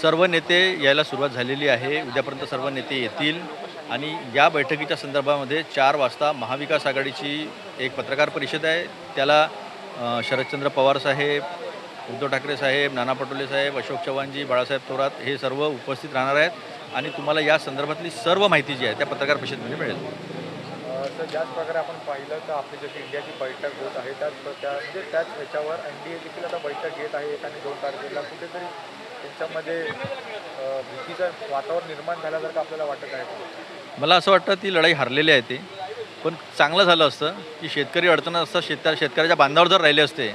सर्व नेते यायला सुरुवात झालेली आहे. उद्यापर्यंत सर्व नेते येतील. आणि या बैठकीच्या संदर्भामध्ये चार वाजता महाविकास आघाडीची एक पत्रकार परिषद आहे. त्याला शरदचंद्र पवार साहेब उद्धव ठाकरे साहेब नाना पटोले साहेब अशोक चव्हाणजी बाळासाहेब थोरात हे सर्व उपस्थित राहणार आहेत. आणि तुम्हाला या संदर्भातली सर्व माहिती जी आहे त्या पत्रकार परिषदेमध्ये मिळेल. अ, ज्याच प्रकारे आपण पाहिलं तर आपली जशी इंडियाची बैठक होत आहे त्याच त्या म्हणजे त्याच ह्याच्यावर एन डी ए देखील आता बैठक घेत आहे एक आणि दोन तारखेला. कुठेतरी त्यांच्यामध्ये भीतीचं वातावरण निर्माण झाल्यासारखं आपल्याला वाटत आहे. मला असं वाटतं ती लढाई हरलेली आहे ते. पण चांगलं झालं असतं की शेतकरी अडचण असतं शेतकऱ्या शेतकऱ्याच्या बांधावर जर राहिले असते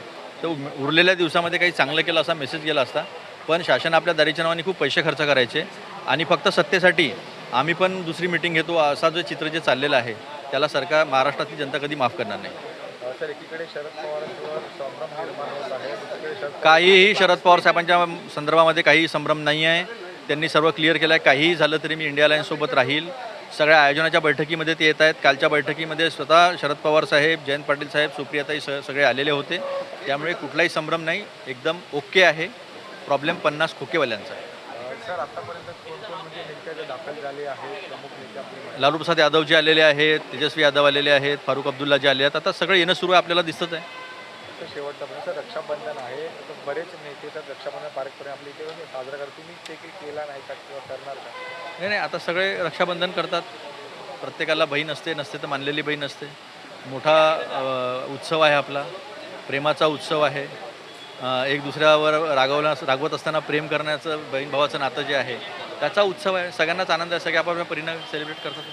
तर उरलेल्या दिवसामध्ये काही चांगलं केलं असा मेसेज गेला असता. पण शासन आपल्या दारीच्या नावाने खूप पैसे खर्च करायचे आणि फक्त सत्तेसाठी आम्ही पण दुसरी मिटिंग घेतो असा जो चित्र जे चाललेलं आहे. त्याला सरकार महाराष्ट्रातली जनता कधी माफ करणार नाही. काहीही शरद पवार साहेबांच्या संदर्भामध्ये काहीही संभ्रम नाही आहे. त्यांनी सर्व क्लिअर केलं आहे. काहीही झालं तरी मी इंडिया लाईनसोबत राहील. सगळ्या आयोजनाच्या बैठकीमध्ये ते येत आहेत. कालच्या बैठकीमध्ये स्वतः शरद पवार साहेब जयंत पाटील साहेब सुप्रियाताई स सगळे आलेले होते. त्यामुळे कुठलाही संभ्रम नाही. एकदम ओके आहे. प्रॉब्लेम पन्नास खोकेवाल्यांचा आहे. लालू प्रसाद यादव जे आलेले आहेत तेजस्वी यादव आलेले आहेत फारुख अब्दुल्ला जे आले आहेत आता सगळं येणं सुरू आहे आपल्याला दिसत आहे. शेवटचा सर रक्षाबंधन आहे बरेच नेते तर रक्षाबंधन पारंपरिक आपल्या इथे साजरा करतात. तुम्ही ते काही केला नाही का किंवा करणार का? नाही नाही आता सगळे रक्षाबंधन करतात. प्रत्येकाला बहीण असते नसते तर मानलेली बहीण असते. मोठा उत्सव आहे आपला. प्रेमाचा उत्सव आहे. एक दुसऱ्यावर रागवला रागवत असताना प्रेम करण्याचं बहीण भावाचं नातं जे आहे त्याचा उत्सव आहे. सगळ्यांनाच आनंद आहे. सगळे आपापल्या परिणाम सेलिब्रेट करतात.